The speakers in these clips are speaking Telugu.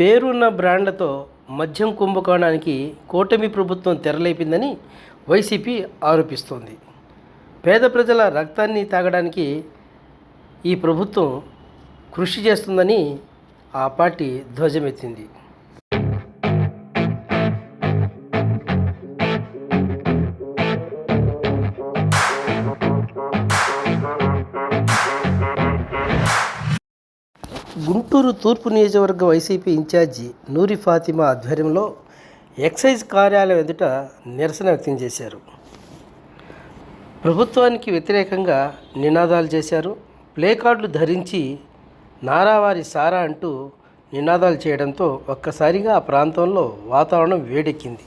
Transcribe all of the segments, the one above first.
పేరున్న బ్రాండ్లతో మద్యం కుంభకోణానికి కూటమి ప్రభుత్వం తెరలేపిందని వైసీపీ ఆరోపిస్తోంది. పేద ప్రజల రక్తాన్ని తాగడానికి ఈ ప్రభుత్వం కృషి చేస్తుందని ఆ పార్టీ ధ్వజమెత్తింది. గుంటూరు తూర్పు నియోజకవర్గ వైసీపీ ఇన్ఛార్జి నూరి ఫాతిమా ఆధ్వర్యంలో ఎక్సైజ్ కార్యాలయం ఎదుట నిరసన వ్యక్తం చేశారు. ప్రభుత్వానికి వ్యతిరేకంగా నినాదాలు చేశారు. ప్లే కార్డులు ధరించి నారావారి సారా అంటూ నినాదాలు చేయడంతో ఒక్కసారిగా ఆ ప్రాంతంలో వాతావరణం వేడెక్కింది.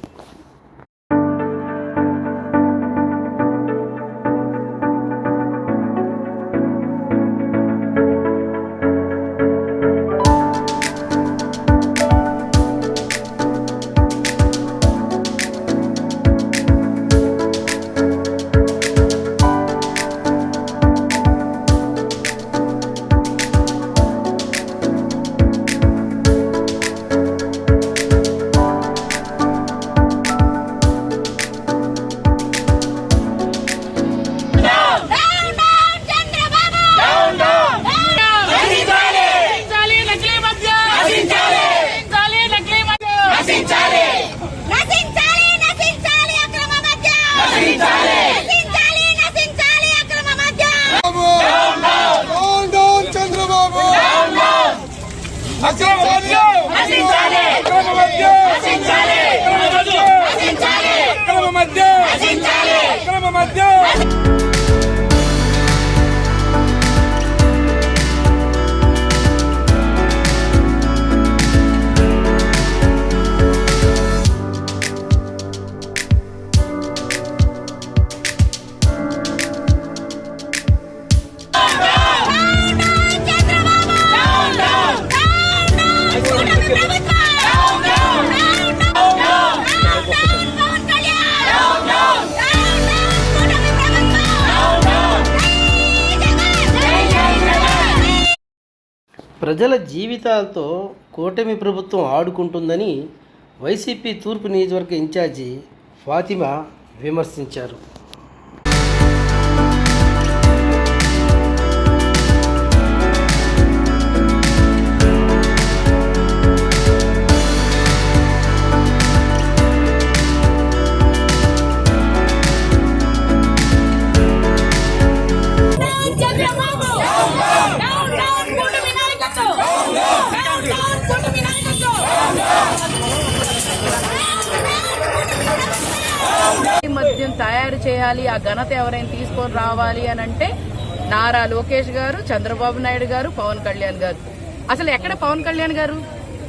ప్రజల జీవితాలతో కూటమి ప్రభుత్వం ఆడుకుంటుందని వైసీపీ తూర్పు నియోజకవర్గ ఇన్ఛార్జి ఫాతిమా విమర్శించారు. ఈ తయారు చేయాలి ఆ ఘనత ఎవరైనా తీసుకొని రావాలి అని అంటే నారా లోకేష్ గారు చంద్రబాబు నాయుడు గారు పవన్ కళ్యాణ్ గారు. అసలు ఎక్కడ పవన్ కళ్యాణ్ గారు?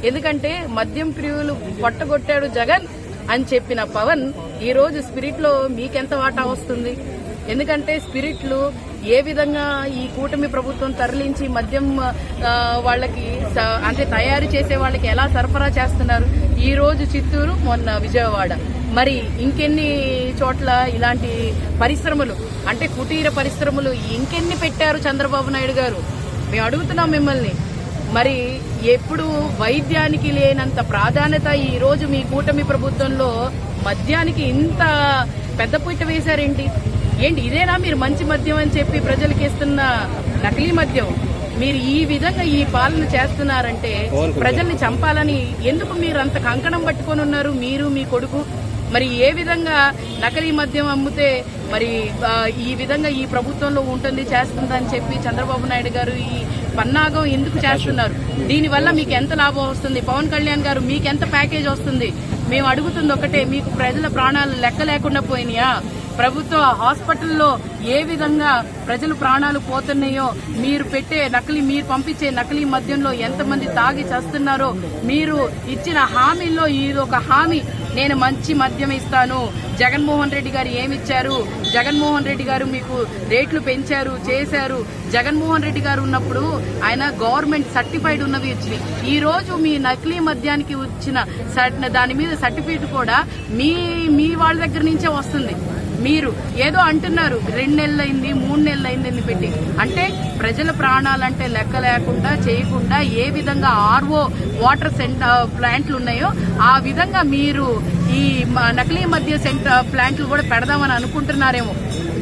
ఎందుకంటే మద్యం ప్రియులు పొట్టగొట్టాడు జగన్ అని చెప్పిన పవన్ ఈ రోజు స్పిరిట్లో మీకెంత వాటా వస్తుంది? ఎందుకంటే స్పిరిట్లు ఏ విధంగా ఈ కూటమి ప్రభుత్వం తరలించి మద్యం వాళ్ళకి అంటే తయారు చేసే వాళ్ళకి ఎలా సరఫరా చేస్తున్నారు? ఈ రోజు చిత్తూరు మొన్న విజయవాడ. మరి ఇంకెన్ని చోట్ల ఇలాంటి పరిశ్రమలు అంటే కుటీర పరిశ్రమలు ఇంకెన్ని పెట్టారు చంద్రబాబు నాయుడు గారు? మేము అడుగుతున్నాం మిమ్మల్ని. మరి ఎప్పుడు వైద్యానికి లేనంత ప్రాధాన్యత ఈ రోజు మీ కూటమి ప్రభుత్వంలో మద్యానికి ఇంత పెద్ద పీట వేశారేంటి? ఏంటి ఇదేనా మీరు మంచి మద్యం అని చెప్పి ప్రజలకి ఇస్తున్న నకిలీ మద్యం? మీరు ఈ విధంగా ఈ పాలన చేస్తున్నారంటే ప్రజల్ని చంపాలని ఎందుకు మీరు అంత కంకణం పట్టుకొని ఉన్నారు? మీరు మీ కొడుకు మరి ఏ విధంగా నకిలీ మద్యం అమ్మితే మరి ఈ విధంగా ఈ ప్రభుత్వంలో ఉంటుంది చేస్తుందని చెప్పి చంద్రబాబు నాయుడు గారు ఈ పన్నాగం ఎందుకు చేస్తున్నారు? దీనివల్ల మీకు ఎంత లాభం వస్తుంది? పవన్ కళ్యాణ్ గారు మీకు ఎంత ప్యాకేజ్ వస్తుంది? మేము అడుగుతుంది ఒకటే మీకు ప్రజల ప్రాణాలు లెక్క లేకుండా పోయినాయా? ప్రభుత్వ హాస్పిటల్లో ఏ విధంగా ప్రజలు ప్రాణాలు పోతున్నాయో మీరు పెట్టే నకిలీ మీరు పంపించే నకిలీ మద్యంలో ఎంతమంది తాగి చేస్తున్నారో మీరు ఇచ్చిన హామీల్లో ఇది ఒక హామీ. నేను మంచి మద్యం ఇస్తాను. జగన్మోహన్ రెడ్డి గారు ఏమిచ్చారు? జగన్మోహన్ రెడ్డి గారు మీకు రేట్లు పెంచారు చేశారు. జగన్మోహన్ రెడ్డి గారు ఉన్నప్పుడు ఆయన గవర్నమెంట్ సర్టిఫైడ్ ఉన్నవి వచ్చినాయి ఈ రోజు మీ నకిలీ మద్యానికి వచ్చిన దాని మీద సర్టిఫికేట్ కూడా మీ మీ వాళ్ళ దగ్గర నుంచే వస్తుంది. మీరు ఏదో అంటున్నారు రెండు నెలలు అయింది మూడు నెలలు అయింది అని పెట్టి. అంటే ప్రజల ప్రాణాలంటే లెక్క లేకుండా చేయకుండా ఏ విధంగా ఆర్ఓ వాటర్ సెంటర్ ప్లాంట్లు ఉన్నాయో ఆ విధంగా మీరు ఈ మ- నకిలీ మధ్య సెంటర్ ప్లాంట్లు కూడా పెడదామని అనుకుంటున్నారేమో.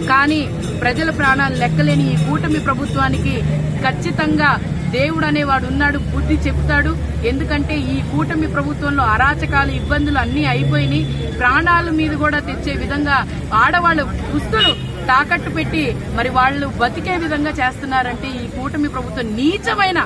కానీ ప్రజల ప్రాణాలు లెక్కలేని ఈ కూటమి ప్రభుత్వానికి ఖచ్చితంగా దేవుడు అనేవాడు ఉన్నాడు బుద్ధి చెప్తాడు ఎందుకంటే ఈ కూటమి ప్రభుత్వంలో అరాచకాలు ఇబ్బందులు అన్నీ అయిపోయినాయి ప్రాణాల మీద కూడా తెచ్చే విధంగా ఆడవాళ్ళ దుస్తులు తాకట్టు పెట్టి మరి వాళ్ళు బతికే విధంగా చేస్తున్నారంటే ఈ కూటమి ప్రభుత్వం నీచమైన